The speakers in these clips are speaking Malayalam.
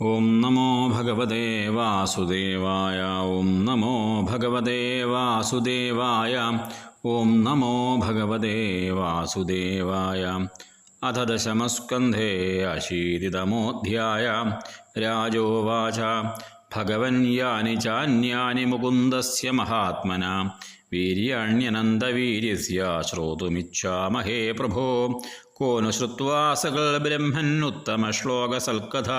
ഓം നമോ ഭഗവതേ വാസുദേവായ ഓം നമോ ഭഗവതേ വാസുദേവായ ഓം നമോ ഭഗവതേ വാസുദേവായ അഥ ദശമസ്കന്ധേ അശീതിതമോധ്യായ രാജോവാച ഭഗവൻ യാനി ചാന്യാനി മുകുന്ദസ്യ മഹാത്മന. വീര്യാണ്യനന്തവീര്യസ്യ ശ്രോതുമിച്ഛാമഹേ പ്രഭോ കോ നു ശ്രുവാ സകൽ ബ്രഹ്മന്നുത്തമശ്ലോകസൽക്കഥ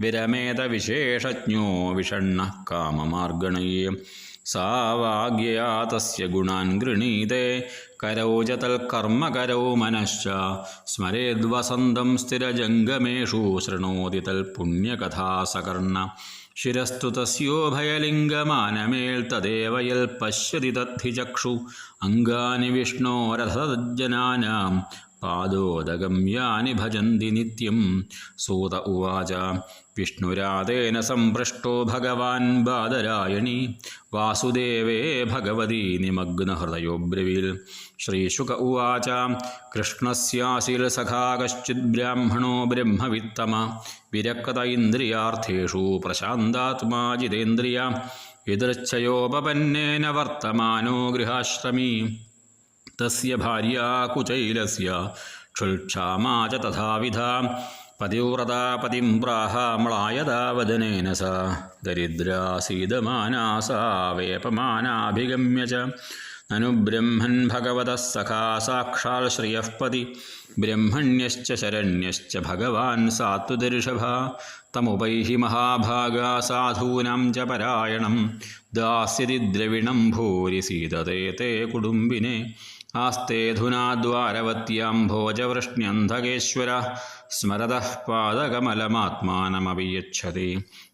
വിരമേത വിശേഷജ്ഞോ വിഷണ്ണ കാമമാർഗണയേ സാ വാഗ്യയാ തസ്യ ഗുണാൻ ഗൃണീതേ. കരൗ ച തൽക്കർമ്മ കരൗ മനശ്ച. സ്മരേദ്വസന്തം സ്ഥിരജംഗമേഷു ശൃണോതി തൽപുണ്യകഥാസകർണ ശിരസ്തു തദ്ധിചക്ഷു അംഗാനി വിഷ്ണോരഥജ്ജനാനാം പാദോദകം യാനി ഭജന്തി നിത്യം. സൂത ഉവാച വിഷ്ണുരാതേന സംപൃഷ്ടോ ഭഗവാൻ ബാദരായണി. വാസുദേവേ ഭഗവതി നിമഗ്നഹൃദയോ ബ്രവീൽ ശ്രീശുക ഉവാച കൃഷ്ണസ്യാശിൽ സഖാ കശ്ചിത് ബ്രാഹ്മണോ ബ്രഹ്മവിത്തമ. വിരക്ത ഇന്ദ്രിയാർത്ഥേഷു പ്രശാന്താത്മാ ജിതേന്ദ്രിയ. യദൃച്ഛയോപപന്നേന വർത്തമാനോ ഗൃഹാശ്രമീ. തസ്യ ഭാര്യ കുചൈലസ്യ ക്ഷുൽക്ഷാമാ ച തഥാവിധ പതിവ്രതാ പതിം പ്രാഹ മ്ലായതാവദനേന സ ദരിദ്രാസീതമാനാ സാ വേപമാനാഭിഗമ്യ ച നനു ഭഗവത സഖാ സാക്ഷാൽ ശ്രേയഃ പതി. ബ്രഹ്മണ്യശ്ച ശരണ്യശ്ച ഭഗവാൻ സാത്വദർഷഭ തമുപൈഹി മഹാഭാഗ സാധൂനാം ച പരായണം. ദാസ്യതി ദ്രവിണം ഭൂരി സീതതേ തേ കുടുംബിനെ. ആസ്തേധുനാ ദ്വാരവത്യാം ഭോജവൃഷ്ണ്യന്ധകേശ്വര സ്മരതഃ പാദകമലമാത്മാനമപി യച്ഛതി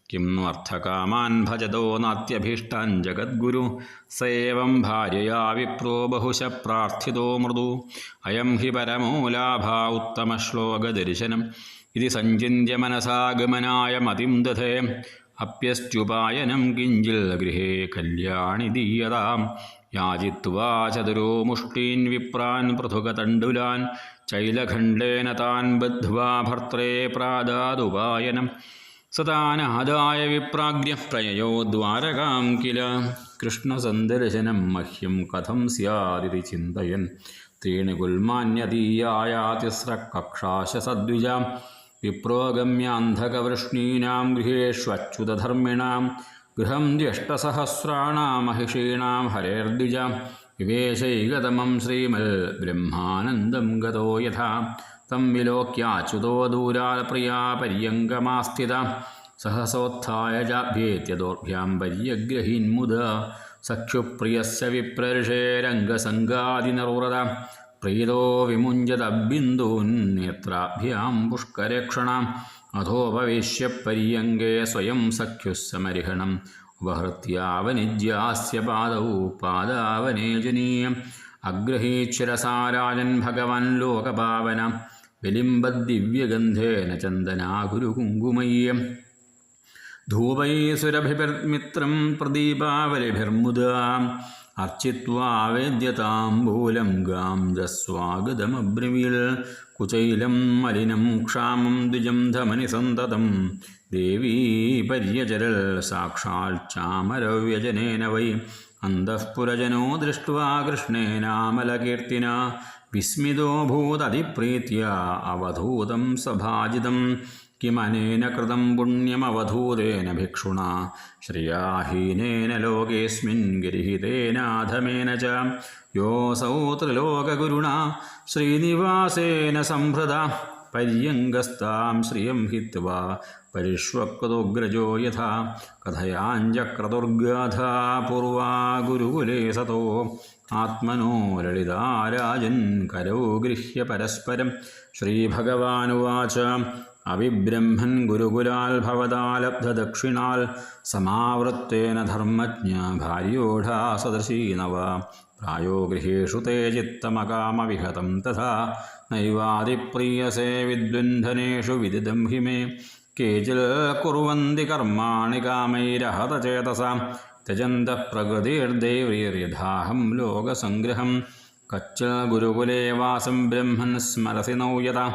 കിം നർത്ഥകാമാൻ ഭജതോ നാത്യഭീഷ്ടാൻ ജഗദ്ഗുരു സേവം ഭാര്യയാ വിപ്രോ ബഹുശ പ്രാർത്ഥിതോ മൃദു അയം ഹി പരമോ ലാഭ ഉത്തമശ്ലോകദർശനം ഇതി സഞ്ചിന്യ മനസാഗമനായ മതിം ദധേ അപ്യസ്റ്റുപായനം കിഞ്ചിൽ ഗൃഹേ കല്യാണി ദീയതാം യാചിത്വാ ചതുരോ മുഷ്ടീൻ വിപ്രാൻ പൃഥുകതണ്ഡുലാൻ ചൈലഖണ്ഡേന താൻ ബദ്ധ്വാ ഭർത്രേ പ്രാദാദുപായനം സതാനാദായ വിപ്രാഗ്ര്യ പ്രയയോ ദ്വാരകാം കില. കൃഷ്ണസന്ദർശനം മഹ്യം കഥം സ്യാദിതി ചിന്തയൻ. ത്രീണി കുൽമാന്യതീയായ തിസ്ര കക്ഷാശ സദ്വിജാം വിപ്രോഗമ്യാന്ധകവൃഷ്ണീനാം ഗൃഹേഷ്വച്യുതധർമ്മിണാം ഗൃഹം ദ്യഷ്ടസഹസ്രാണാമഹിഷീണാം ഹരേർദ്വിജാം. വിവേശൈകതമം ശ്രീമൽ ബ്രഹ്മാനന്ദം ഗതോ യഥാ. തം വിലോക്യാച്യുതോ ദൂരാൽ പ്രിയാ പര്യങ്കമാസ്ഥിത സഹസോത്ഥായ ജാഭ്യേത്യദോർഭ്യാം പര്യഗ്രഹീന്മുദ. സഖ്യുപ്രിയസ്യ വിപ്രർഷേരംഗസംഗാദിനിർവ്രത പ്രീതോ വിമുഞ്ചതബിന്ദൂൻ നേത്രാഭ്യാം പുഷ്കരക്ഷണം. അധോപവേശ്യ പര്യങ്കേ സ്വയം സഖ്യുസ്സമരിഹണം. ഉപഹൃത്യാവനിജ്യാസ്യ പാദൗ പാദാവനേജനീയം. അഗ്രഹീശ്വരസാരാജൻ ഭഗവാൻ ലോകപാവന. വിലിംബദ്ദിവ്യഗന്ധേന ചന്ദനാകുരുകുങ്കുമയ്യം. ധൂപൈസുരഭിർമിത്രം പ്രദീപാവലിഭിർമുദാ. അർച്ചിത്വാവേദ്യതാംബൂലം ഗാം ജസ്വാഗതമബ്രവീൽ കുചൈലം മലിനം ക്ഷാമം ദ്വിജം ധമനി സന്തതം ദേവീ പര്യചരൽ സാക്ഷാൽ ചാമരവ്യജനേന വൈ. അന്തഃപുരജനോ ദൃഷ്ട്വാ കൃഷ്ണേനാമലകീർത്തിന. വിസ്മിതോ ഭൂതതിപ്രീത്യ അവധൂതം സഭാജിതം. കിമനേന കൃതം പുണ്യമവധൂതേന ഭിക്ഷുണ. ശ്രേയാഹീനേന ലോകേസ്മിൻ ഗിരിഹിതേനാധമേന ച. യോസൗ ത്രിലോകഗുരുണ. ശ്രീനിവാസേന സംഭൃത. പര്യങ്കസ്താം ശ്രിയം ഹിത്വാ പരിഷ്വക്തോഗ്രജോ യഥാ കഥയാഞ്ചക്രതുർഗാധാ പൂർവാ ഗുരുകുലേ സതോ. ആത്മനോ ലളിതാരാജൻ കരോ ഗൃഹ്യ പരസ്പരം. ശ്രീഭഗവാനുവാച അവിബ്രഹ്മൻ ഗുരുകുലാൽ ഭവതാലബ്ധദക്ഷിണാൽ സമാവൃത്തേന ധർമ്മജ്ഞ ഭാര്യോഢാ സദൃശീ നവ പ്രായോ ഗൃഹേഷു തേ ചിത്തമകാമവിഹതം തഥാ നൈവാതിപ്രീയസേ വിദ്വന്ധനേഷു വിദിതം ഹി മേ കേചിൽ കുറുവന്തി കർമാണി കാമൈരഹതചേതസാം त्यजन्तः प्रकृतिर्दैवीर्यथाहं लोकसङ्ग्रहं कच्च गुरुकुले वासं ब्रह्मन् स्मरसि नौ यथा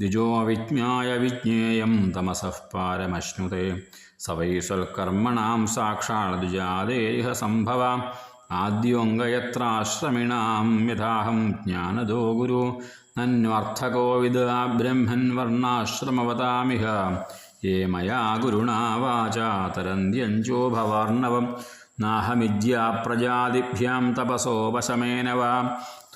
ദ്വിജോ വിജ്ഞായ വിജ്ഞേയം തമസഃ പാരമശ്നുതേ. സ വൈ സ്വൽക്കർമ്മണാം സാക്ഷാൽ ദ്വിജാദേഹ സംഭവ. ആദ്യോംഗയത്രാശ്രമിണാം യഥാഹം ജ്ഞാനദോ ഗുരു. നന്വാർത്ഥകോവിദ ബ്രഹ്മൻ വർണാശ്രമവതാമിഹ. യേ മയാ ഗുരുണാവാചാ തരന്ത്യഞ്ചോഭവാർണവം തരന്ത്യഞ്ചോ ഭവാർണവം. നാഹമിജ്യാ തപസോ വശമേന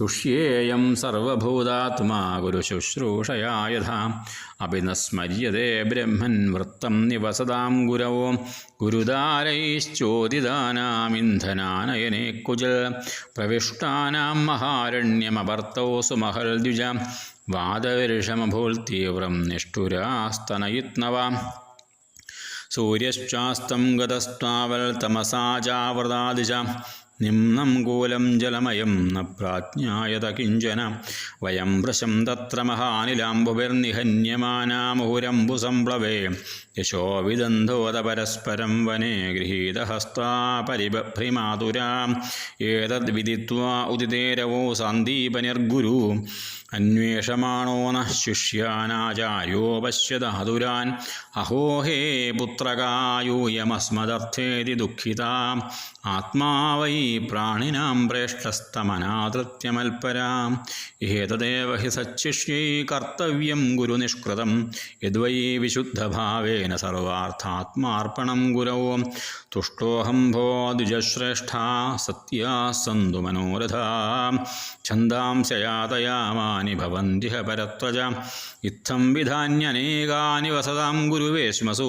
തുഷ്യേയം സർവഭൂതാത്മാ ഗുരുശുശ്രൂഷയാ യഥാ അപി ന സ്മര്യതേ ബ്രഹ്മൻ വൃത്തം നിവസതാം ഗുരവോ ഗുരുദാരൈശ്ചോദിതാനാമിന്ധനാനയനേ കുജൽ. പ്രവിഷ്ടാനാം മഹാരണ്യമപർത്തോ സുമഹൽ ദ്വിജ. വാദവിർഷമഭൂൽത്തീവ്രം നിഷ്ഠുരാസ്തനയിത്നവാം. സൂര്യശ്ചാസ്തം ഗതസ്ത്വാവൽ തമസാജാവൃതാദിജ നിംനം കൂലം ജലമയം ന പ്രാജ്ഞായത കിഞ്ചന വയം വൃശം തത്ര മഹാനിലാംബുഭിർനിഹന്യമാനാമുഹുരംബു സംപ്ലവേ യശോ വിദന്ധോത പരസ്പരം വനെ ഗൃഹീതഹസ്താപരിബ്രിമാതുരാം ഏതദ്വിദിത്വാ ഉദിതേരവോ സന്ദീപനിർഗുരു അന്വേഷമാണോ ന ശിഷ്യാനാചാര്യോ പശ്യതഹതുരാൻ അഹോ ഹേ പുത്രകായൂയമസ്മദർത്ഥേതി ദുഃഖിതാം. ആത്മാവൈ പ്രാണിനാം പ്രേഷ്ടസ്തമനാതൃത്യമൽപരാം ഏതദേവ ഹി സച്ചിഷ്യൈ കർത്തവ്യം ഗുരുനിഷ്കൃതം യദ്വൈ വിശുദ്ധഭാവേന സർവാർത്ഥാത്മാർപ്പണം ഗുരോ. തുഷ്ടോഹം ഭോ ദ്വിജശ്രേഷ്ഠാ സത്യാ സന്തു മനോരഥാ. ഭവന്തിഹ പരത്വജ ഇത്തം വിധാന്യനേകാനി വസതാം ഗുരുവേശ്മസു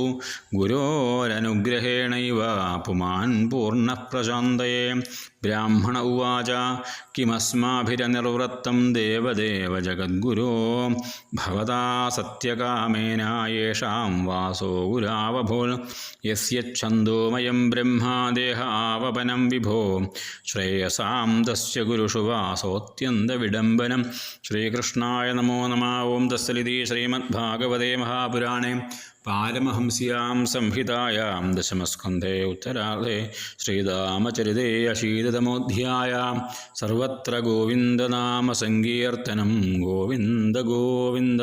ഗുരോരനുഗ്രഹേണൈവ പുമാൻ പൂർണപ്രശാന്തയേ ബ്രാഹ്മണ ഉവാച കിമസ്മാഭിരനിർവൃത്തം ദേവദേവ ജഗദ്ഗുരോ ഭവതാ സത്യകാമേന യേഷാം വാസോ ഗുരാവഭൂൽ യസ്യച്ഛന്തോമയം ബ്രഹ്മാദേഹ ആവപനം വിഭോ ശ്രേയസാം തസ്യ ഗുരുഷു വാസോത്യന്തവിഡംബനം ശ്രീകൃഷ്ണായ നമോ നമ ഓം തസ്സലിതി ശ്രീമദ്ഭാഗവതേ മഹാപുരാണേ പാരമഹംസ്യാം സംഹിതായാം ദശമസ്കന്ധേ ഉത്തരാധേ ശ്രീരാമചരിതേ അശീതതമോധ്യായ സർവത്ര ഗോവിന്ദനാമസങ്കീർത്തനം ഗോവിന്ദ ഗോവിന്ദ.